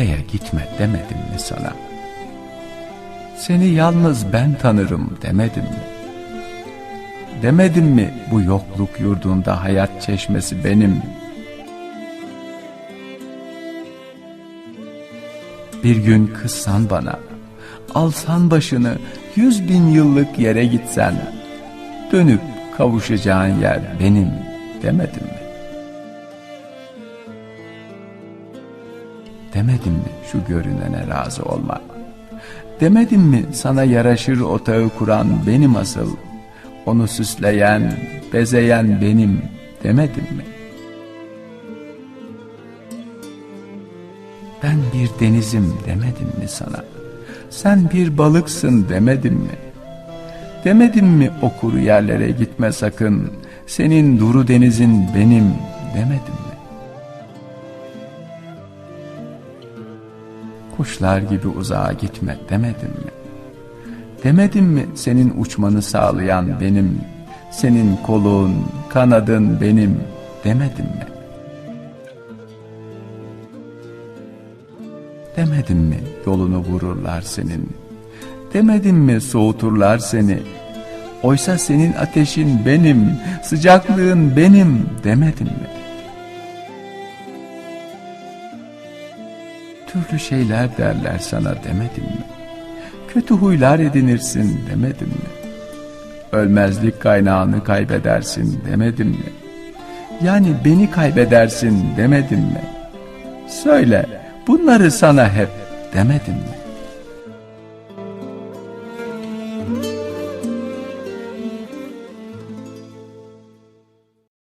oraya gitme demedim mi sana? Seni yalnız ben tanırım demedim mi? Demedim mi bu yokluk yurdunda hayat çeşmesi benim? Bir gün kızsan bana, alsan başını yüz bin yıllık yere gitsen, dönüp kavuşacağın yer benim demedim mi? Demedim mi şu görünene razı olma? Demedim mi sana yaraşır otağı kuran benim asıl, onu süsleyen, bezeyen benim demedim mi? Ben bir denizim demedim mi sana? Sen bir balıksın demedim mi? Demedim mi o kuru yerlere gitme sakın, senin duru denizin benim demedim mi? Kuşlar gibi uzağa gitme demedim mi? Demedim mi senin uçmanı sağlayan benim, senin kolun, kanadın benim demedim mi? Demedim mi yolunu vururlar senin? Demedim mi soğuturlar seni? Oysa senin ateşin benim, sıcaklığın benim demedim mi? türlü şeyler derler sana demedim mi? Kötü huylar edinirsin demedim mi? Ölmezlik kaynağını kaybedersin demedim mi? Yani beni kaybedersin demedim mi? Söyle bunları sana hep demedim mi?